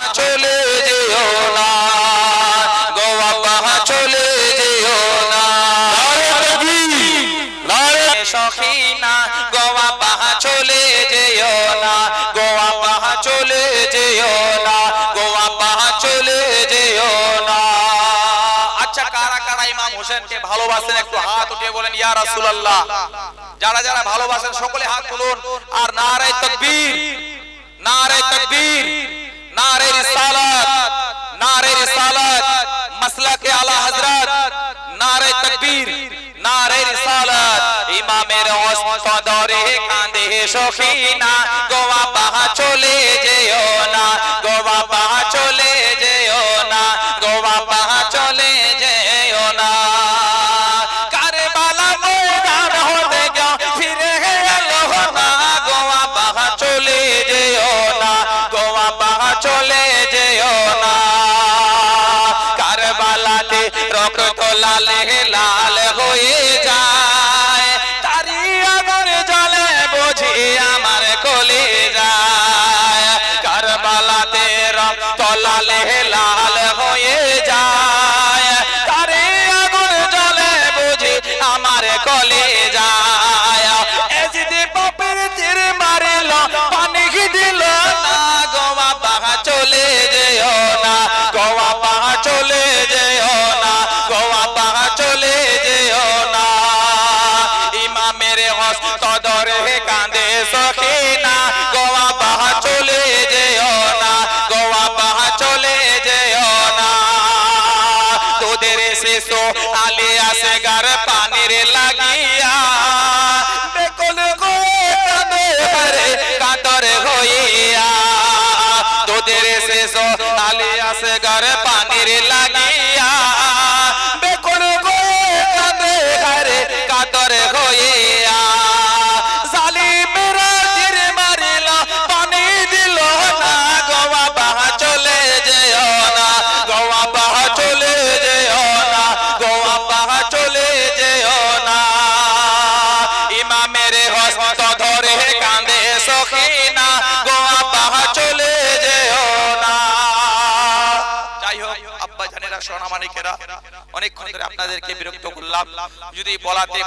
চলে যেও না। গোয়া পাহা চলে যেও না। নারে সখিনা গোয়া পাহা চলে যেও না। গোয়া পাহা চলে যেও না। গোয়া পাহা চলে যেও না। আচ্ছা কারা কারা ইমাম হোসেনকে ভালোবাসেন একটু হাত উঠিয়ে বলেন ইয়া রাসূলুল্লাহ। যারা যারা ভালোবাসেন সকলে হাত তুলুন। আর নারে তাকবীর। নারে তাকবীর নারে রিসালাত নারে রিসালাত মাসলাকে আলা হযরত নারে তাকবীর নারে রিসালাত। ইমামের অস্তদরে কাঁদে সখিনা, গোয়া পাহা চলে যেও না, গোয়া পাহা চলে যেও না, গোয়া পাহা চলে যেও না। কারবালা ময়দান হতে যাও, ফিরে এলো না, গোয়া পাহা চলে যেও না, গোয়া পাহা চলে রক্ত লালে লাল হয়ে ইমামের হস্ত ধরে কাঁদে সখিনা গোয়া পাহা চলে যেও না গোয়া পাহা চলে যেও না তোদের শিশু আলে আসে গার পানির লাগিয়া বেকল গো কাঁদে হরে কাতর হইয়া তোদের শিশু আলে আসে গার হস্ত ধরে কাঁদে সখিনা গোয়া পাহা চলে যেও না। আব্বা জানেরা, সোনামানিকেরা, অনেকক্ষণ ধরে আপনাদেরকে বিরক্ত করলাম। যদি বলাতে